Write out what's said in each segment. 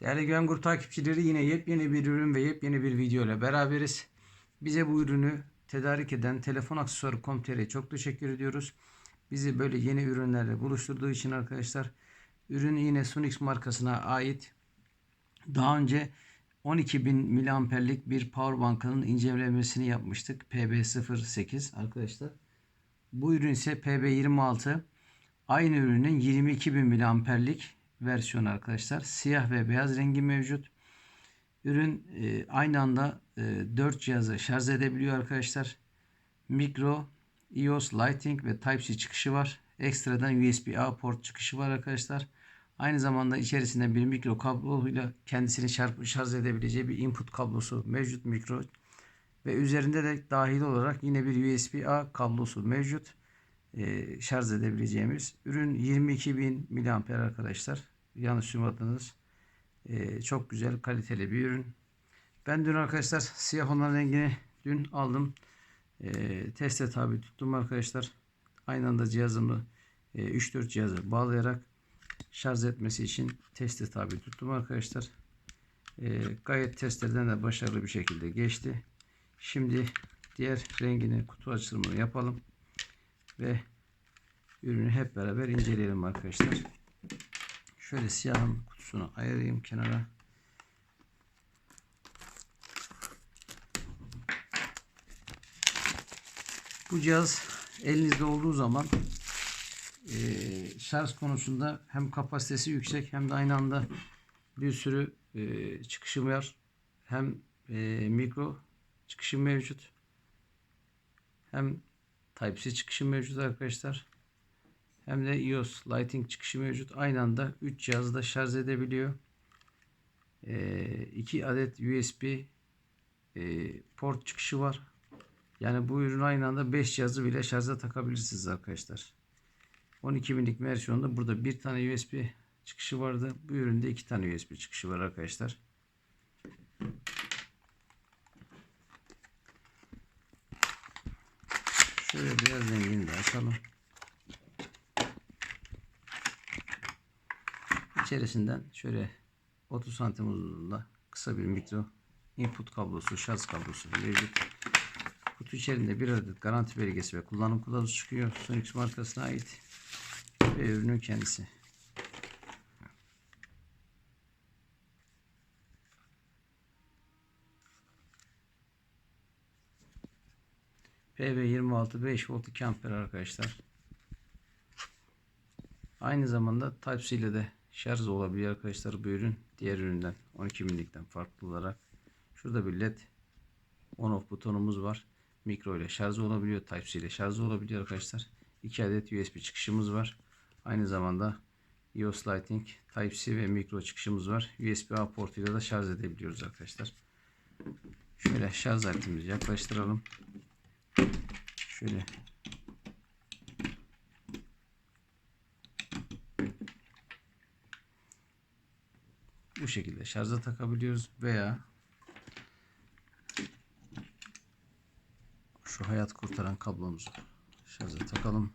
Değerli Güvengur takipçileri yine yepyeni bir ürün ve yepyeni bir video ile beraberiz. Bize bu ürünü tedarik eden Telefon çok teşekkür ediyoruz. Bizi böyle yeni ürünlerle buluşturduğu için arkadaşlar. Ürün yine Sunix markasına ait. Daha önce 12.000 miliamperlik bir powerbank'ın incelemesini yapmıştık. PB08 arkadaşlar. Bu ürün ise PB26. Aynı ürünün 22.000 miliamperlik versiyonu arkadaşlar. Siyah ve beyaz rengi mevcut. Ürün e, aynı anda e, 4 cihazı şarj edebiliyor arkadaşlar. Mikro, iOS, Lighting ve Type-C çıkışı var. Ekstradan USB-A port çıkışı var arkadaşlar. Aynı zamanda içerisinde bir mikro kabloyla kendisini şarj edebileceği bir input kablosu mevcut mikro ve üzerinde de dahil olarak yine bir USB-A kablosu mevcut. Ee, şarj edebileceğimiz ürün 22.000 mAh arkadaşlar. Yanlış duymadınız. Ee, çok güzel kaliteli bir ürün. Ben dün arkadaşlar siyah olan rengini dün aldım. Ee, teste tabi tuttum arkadaşlar. Aynı anda cihazımı e, 3-4 cihazı bağlayarak şarj etmesi için teste tabi tuttum arkadaşlar. Gayet testlerden de başarılı bir şekilde geçti. Şimdi diğer rengini kutu açılımını yapalım ve ürünü hep beraber inceleyelim arkadaşlar. Şöyle siyahın kutusunu ayırayım kenara. Bu cihaz elinizde olduğu zaman e, şarj konusunda hem kapasitesi yüksek hem de aynı anda bir sürü e, çıkışı var. Hem e, mikro çıkışı mevcut. Hem Type-C çıkışı mevcut arkadaşlar. Hem de iOS Lighting çıkışı mevcut. Aynı anda 3 cihazı da şarj edebiliyor. 2 adet USB e, port çıkışı var. Yani bu ürün aynı anda 5 cihazı bile şarja takabilirsiniz arkadaşlar. 12 binlik versiyonda burada bir tane USB çıkışı vardı. Bu üründe iki tane USB çıkışı var arkadaşlar. Şöyle beyaz rengini de açalım. İçerisinden şöyle 30 santim uzunluğunda kısa bir mikro input kablosu, şarj kablosu mevcut. Kutu içerisinde bir adet garanti belgesi ve kullanım kılavuzu çıkıyor. Sonix markasına ait ve ürünün kendisi. PV26 5 volt 2 amper arkadaşlar. Aynı zamanda Type-C ile de şarj olabiliyor arkadaşlar bu ürün. Diğer üründen 12 milikten farklı olarak. Şurada bir led on off butonumuz var. Mikro ile şarj olabiliyor. Type-C ile şarj olabiliyor arkadaşlar. 2 adet USB çıkışımız var. Aynı zamanda iOS Lighting, Type-C ve mikro çıkışımız var. USB-A portuyla da şarj edebiliyoruz arkadaşlar. Şöyle şarj aletimizi yaklaştıralım. Şöyle bu şekilde şarja takabiliyoruz veya şu hayat kurtaran kablomuzu şarja takalım.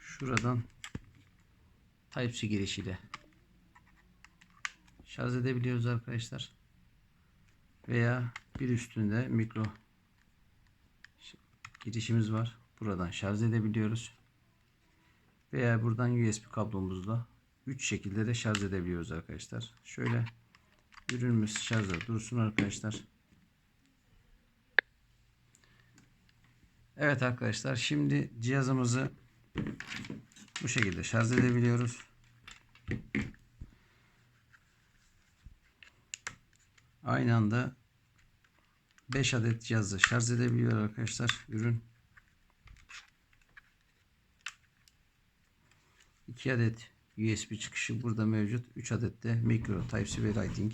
Şuradan Type-C girişiyle şarj edebiliyoruz arkadaşlar. Veya bir üstünde mikro girişimiz var. Buradan şarj edebiliyoruz. Veya buradan USB kablomuzla 3 şekilde de şarj edebiliyoruz arkadaşlar. Şöyle ürünümüz şarjda dursun arkadaşlar. Evet arkadaşlar şimdi cihazımızı bu şekilde şarj edebiliyoruz. Aynı anda 5 adet cihazı şarj edebiliyor arkadaşlar ürün. 2 adet USB çıkışı burada mevcut. 3 adet de micro Type-C ve Lighting.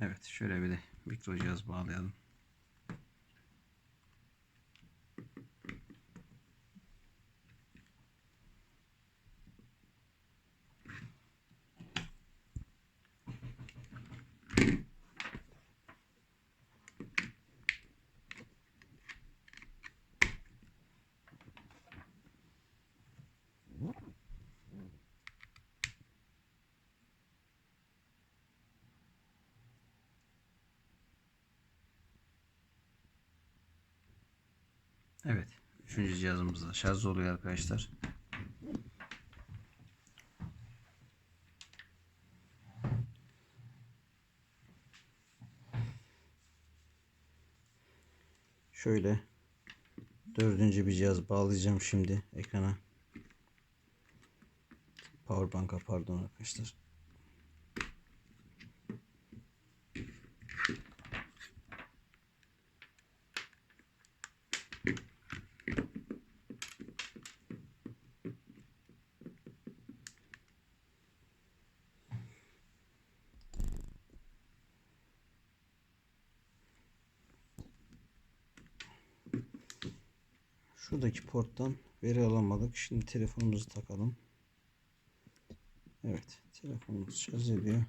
Evet şöyle bir de mikro cihaz bağlayalım. Evet. Üçüncü cihazımız da şarj oluyor arkadaşlar. Şöyle dördüncü bir cihaz bağlayacağım şimdi ekrana. Powerbank'a pardon arkadaşlar. Şuradaki porttan veri alamadık. Şimdi telefonumuzu takalım. Evet, telefonumuz şarj ediyor.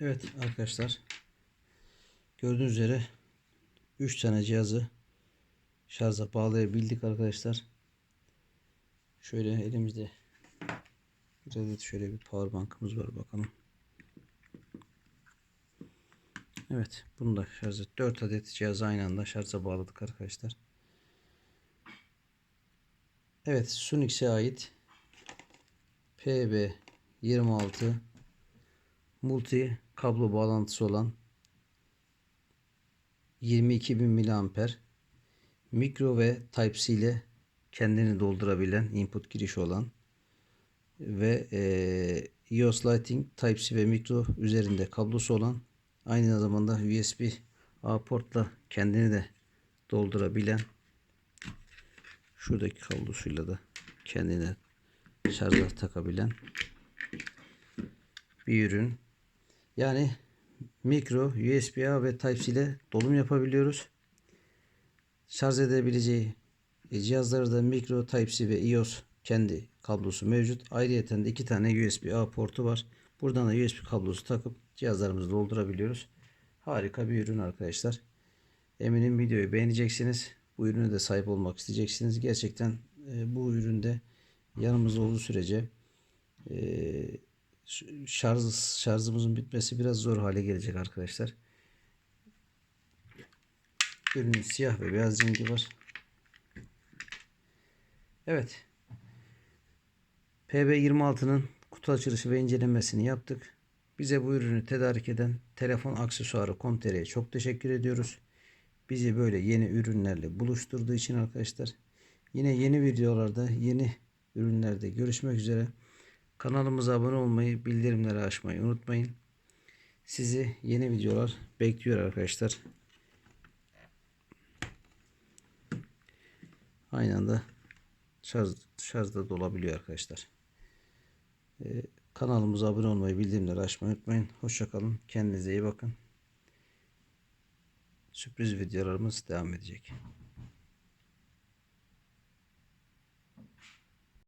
Evet arkadaşlar. Gördüğünüz üzere 3 tane cihazı şarja bağlayabildik arkadaşlar. Şöyle elimizde bir şöyle bir power bankımız var bakalım. Evet bunu da şarj et. 4 adet cihazı aynı anda şarja bağladık arkadaşlar. Evet Sunix'e ait PB26 multi kablo bağlantısı olan 22.000 miliamper mikro ve Type-C ile kendini doldurabilen input girişi olan ve e, EOS Lighting Type-C ve mikro üzerinde kablosu olan aynı zamanda USB A portla kendini de doldurabilen şuradaki kablosuyla da kendine şarja takabilen bir ürün. Yani mikro, USB A ve Type-C ile dolum yapabiliyoruz. Şarj edebileceği cihazları da mikro, Type-C ve EOS kendi kablosu mevcut. Ayrıyeten de iki tane USB A portu var. Buradan da USB kablosu takıp cihazlarımızı doldurabiliyoruz. Harika bir ürün arkadaşlar. Eminim videoyu beğeneceksiniz. Bu ürüne de sahip olmak isteyeceksiniz. Gerçekten e, bu üründe yanımızda olduğu sürece e, şarj şarjımızın bitmesi biraz zor hale gelecek arkadaşlar. Ürünün siyah ve beyaz rengi var. Evet. PB26'nın kutu açılışı ve incelemesini yaptık. Bize bu ürünü tedarik eden telefon aksesuarı Comtere'ye çok teşekkür ediyoruz. Bizi böyle yeni ürünlerle buluşturduğu için arkadaşlar. Yine yeni videolarda, yeni ürünlerde görüşmek üzere. Kanalımıza abone olmayı, bildirimleri açmayı unutmayın. Sizi yeni videolar bekliyor arkadaşlar. Aynı anda şarj, şarjda da olabiliyor arkadaşlar. Ee, kanalımıza abone olmayı, bildirimleri açmayı unutmayın. Hoşçakalın. Kendinize iyi bakın. Sürpriz videolarımız devam edecek.